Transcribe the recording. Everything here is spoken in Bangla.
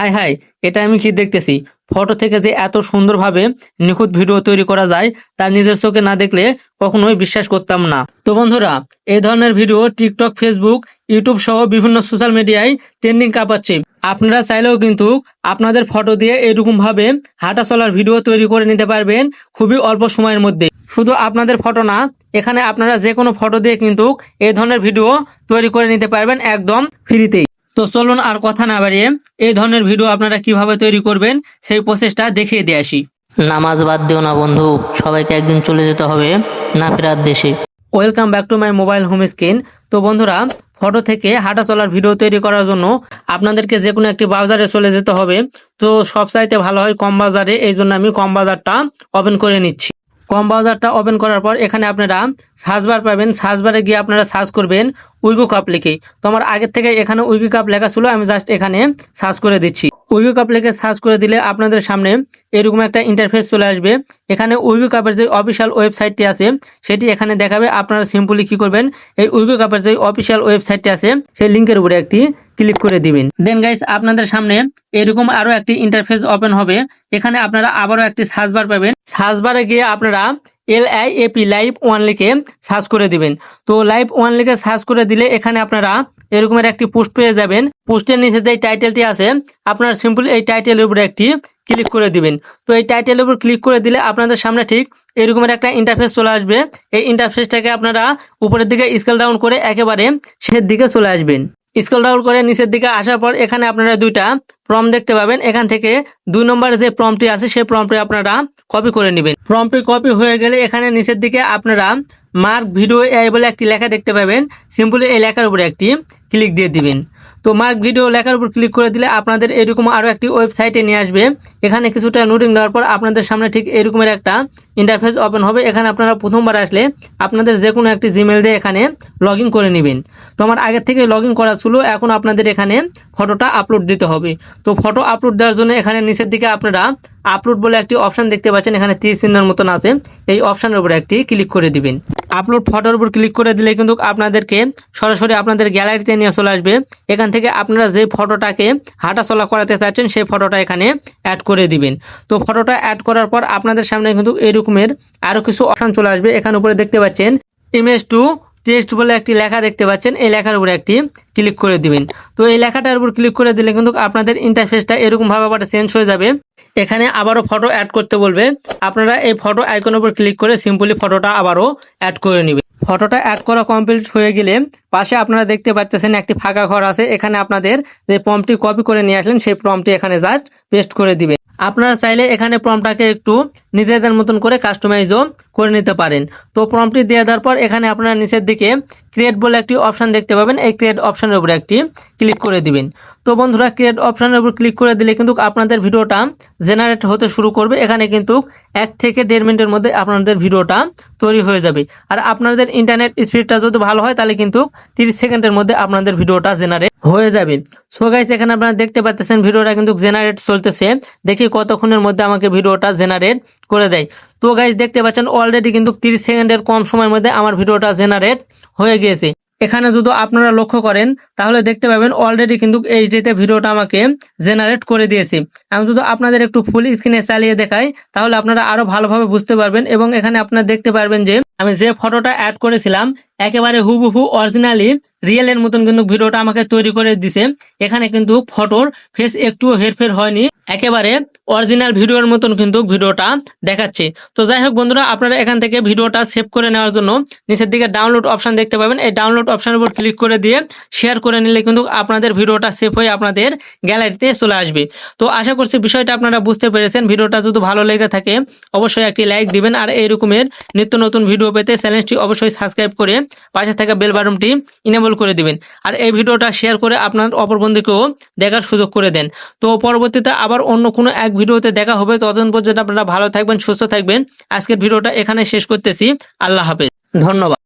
হাই হাই, এটা আমি কি দেখতেছি? ফটো থেকে যে এত সুন্দরভাবে নিখুঁত ভিডিও তৈরি করা যায় তার নিজের চোখে না দেখলে কখনোই বিশ্বাস করতাম না। তো বন্ধুরা এই ধরনের ভিডিও টিকটক ফেসবুক ইউটিউব সহ বিভিন্ন সোশ্যাল মিডিয়ায় ট্রেন্ডিং কাঁপাচ্ছে। আপনারা চাইলেও কিন্তু আপনাদের ফটো দিয়ে এরকম ভাবে হাঁটা চলার ভিডিও তৈরি করে নিতে পারবেন খুবই অল্প সময়ের মধ্যে। শুধু আপনাদের ফটো না, এখানে আপনারা যে কোনো ফটো দিয়ে কিন্তু এই ধরনের ভিডিও তৈরি করে নিতে পারবেন একদম ফ্রিতেই তো চলুন আর কথা না বাড়িয়ে এই ধরনের ভিডিও আপনারা কীভাবে তৈরি করবেন সেই প্রসেসটা দেখিয়ে দিয়ে আসি। নামাজ বাদ দিও না বন্ধু সবাইকে একদিন চলে যেতে হবে না ফেরার দেশে। Welcome back to my mobile home screen তো বন্ধুরা ফটো থেকে হাঁটা চলার ভিডিও তৈরি করার জন্য আপনাদেরকে যে কোনো একটি বাজারে চলে যেতে হবে। তো সব চাইতে ভালো হয় কম বাজারে এই জন্য আমি কম বাজারটা ওপেন করে নিচ্ছি। কম ব্রাউজারটা ওপেন করার পর এখানে আপনারা সার্চ বার পাবেন। সার্চ বারে গিয়ে আপনারা সার্চ করবেন উইগো কাপ লিখে। তো আমার আগের থেকে এখানে উইগো কাপ লেখা ছিল, আমি জাস্ট এখানে সার্চ করে দিচ্ছি। উইগো কাপ লিখে সার্চ করে দিলে আপনাদের সামনে এরকম একটা ইন্টারফেস চলে আসবে। এখানে উইগো কাপের যে অফিসিয়াল ওয়েবসাইটটি আছে, সেটি এখানে দেখাবে। আপনারা সিম্পলি কি করবেন, এই উইগো কাপের যে অফিসিয়াল ওয়েবসাইটটি আছে, সেই লিঙ্কের উপরে একটি ক্লিক করে দিবেন। দেন গাইস আপনাদের সামনে এরকম আরও একটি ইন্টারফেস ওপেন হবে। এখানে আপনারা আবারও একটি সার্চ বার পাবেন। সার্চ বারে গিয়ে আপনারা L I A P live one লিখে সার্চ করে দিবেন। তো লাইভ ওয়ান লিখে সার্চ করে দিলে এখানে আপনারা এরকমের একটি পোস্ট পেয়ে যাবেন। পোস্টের নিচে যে টাইটেলটি আছে, আপনারা সিম্পল এই টাইটেলের উপরে একটি ক্লিক করে দিবেন। তো এই টাইটেলের উপর ক্লিক করে দিলে আপনাদের সামনে ঠিক এরকমের একটা ইন্টারফেস চলে আসবে। এই ইন্টারফেসটাকে আপনারা উপরের দিকে স্কেল ডাউন করে একেবারে শেষের দিকে চলে আসবেন। স্ক্রল ডাউন করে নিচের দিকে আসার পর এখানে আপনারা দুইটা প্রম দেখতে পাবেন। এখান থেকে দুই নম্বর যে প্রমটি আছে, সেই প্রমটি আপনারা কপি করে নেবেন। প্রমটি কপি হয়ে গেলে এখানে নিচের দিকে আপনারা মার্ক ভিডিও এআই বলে একটি লেখা দেখতে পাবেন। সিম্পলি এই লেখার উপরে একটি ক্লিক দিয়ে দিবেন। তো মার্ক ভিডিও লেখার উপর ক্লিক করে দিলে আপনাদের এরকম আরও একটি ওয়েবসাইটে নিয়ে আসবে। এখানে কিছুটা নোটিং দেওয়ার পর আপনাদের সামনে ঠিক এরকমের একটা ইন্টারফেস ওপেন হবে। এখানে আপনারা প্রথমবার আসলে আপনাদের যে কোনো একটি জিমেল দিয়ে এখানে লগ করে নেবেন। তো আমার আগের থেকে লগ করা ছিল, এখন আপনাদের এখানে ফটোটা আপলোড দিতে হবে। তো ফটো আপলোড দেওয়ার জন্য এখানে নিচের দিকে আপনারা আপলোড বলে একটি অপশান দেখতে পাচ্ছেন। এখানে তীর চিহ্নের মতন আছে। এই অপশানের উপরে একটি ক্লিক করে দিবেন। আপলোড ফটোর উপর ক্লিক করে দিলে কিন্তু আপনাদেরকে সরাসরি আপনাদের গ্যালারিতে নিয়ে চলে আসবে। এখান থেকে আপনারা যে ফটোটাকে হাঁটাচলা করাতে চাচ্ছেন, সেই ফটোটা এখানে অ্যাড করে দিবেন। তো ফটোটা অ্যাড করার পর আপনাদের সামনে কিন্তু এরকমের আরও কিছু অপশান চলে আসবে। এখানে উপরে দেখতে পাচ্ছেন ইমেজ টু টেক্সট বলে একটি লেখা দেখতে পাচ্ছেন, এই লেখার উপরে একটি ক্লিক করে দিবেন। তো এই লেখাটার উপর ক্লিক করে দিলে কিন্তু আপনাদের ইন্টারফেসটা এরকমভাবে আবার চেঞ্জ হয়ে যাবে। এখানে আবারও ফটো অ্যাড করতে বলবে। আপনারা এই ফটো আইকনের উপর ক্লিক করে সিম্পলি ফটোটা আবারও অ্যাড করে নেবেন। ফটোটা অ্যাড করা কমপ্লিট হয়ে গেলে পাশে আপনারা দেখতে পাচ্ছেন একটি ফাঁকা ঘর আছে। এখানে আপনাদের যে ফর্মটি কপি করে নিয়ে আসলেন, সেই ফর্মটি এখানে জাস্ট পেস্ট করে দিবেন। আপনারা চাইলে এখানে প্রমটাকে একটু নিজেদের মতন করে কাস্টমাইজও করে নিতে পারেন। তো প্রমটি দিয়ে দেওয়ার পর এখানে আপনারা নিচের দিকে ক্রিয়েট বলে একটি অপশান দেখতে পাবেন। এই ক্রিয়েট অপশনের উপরে একটি ক্লিক করে দিবেন। তো বন্ধুরা ক্রিয়েট অপশানের উপর ক্লিক করে দিলে কিন্তু আপনাদের ভিডিওটা জেনারেট হতে শুরু করবে। এখানে কিন্তু এক থেকে দেড় মিনিটের মধ্যে আপনাদের ভিডিওটা তৈরি হয়ে যাবে। আর আপনাদের ইন্টারনেট স্পিডটা যদি ভালো হয়, তাহলে কিন্তু তিরিশ সেকেন্ডের মধ্যে আপনাদের ভিডিওটা জেনারেট হয়ে যাবে। সো গাইস এখানে আপনারা দেখতে পাচ্ছেন, ভিডিওটা কিন্তু জেনারেট চলতেছে। দেখি কতক্ষণের মধ্যে আমাকে ভিডিওটা জেনারেট করে দেয়। তো গাইজ দেখতে পাচ্ছেন অলরেডি কিন্তু তিরিশ সেকেন্ডের কম সময়ের মধ্যে আমার ভিডিওটা জেনারেট হয়ে গিয়েছে। এখানে যদি আপনারা লক্ষ্য করেন, তাহলে দেখতে পাবেন অলরেডি কিন্তু এইচডিতে ভিডিওটা আমাকে জেনারেট করে দিয়েছে। আমি যদি আপনাদের একটু ফুল স্ক্রিনে চালিয়ে দেখাই, তাহলে আপনারা আরও ভালোভাবে বুঝতে পারবেন এবং এখানে আপনারা দেখতে পারবেন যে আমি যে ফটোটা অ্যাড করেছিলাম, একেবারে হুবহু অরিজিনালি রিয়েলের মতন কিন্তু ভিডিওটা আমাকে তৈরি করে দিছে। এখানে কিন্তু ফটোর ফেস একটুও হেরফের হয়নি, একেবারে অরিজিনাল ভিডিওর মতন কিন্তু ভিডিওটা দেখাচ্ছে। তো যাই হোক বন্ধুরা, আপনারা এখান থেকে ভিডিওটা সেভ করে নেওয়ার জন্য নিচের দিকে ডাউনলোড অপশন দেখতে পাবেন। এই ডাউনলোড অপশনের উপর ক্লিক করে দিয়ে শেয়ার করে নিলে কিন্তু আপনাদের ভিডিওটা সেভ হয়ে আপনাদের গ্যালারিতে চলে আসবে। তো আশা করছি বিষয়টা আপনারা বুঝতে পেরেছেন। ভিডিওটা যদি ভালো লেগে থাকে, অবশ্যই একটি লাইক দিবেন। আর এরকমের নিত্য নতুন ভিডিও পেতে চ্যানেলটি অবশ্যই সাবস্ক্রাইব করে পাশে থাকা বেল বাটনটি ইনেবল করে দিবেন। আর এই ভিডিওটা শেয়ার করে আপনার অপর বন্ধুকেও দেখার সুযোগ করে দেন। তো পরবর্তীতে আবার অন্য কোনো এক ভিডিওতে দেখা হবে। ততদিন পর্যন্ত আপনারা ভালো থাকবেন, সুস্থ থাকবেন। আজকের ভিডিওটা এখানে শেষ করতেছি। আল্লাহ হাফেজ। ধন্যবাদ।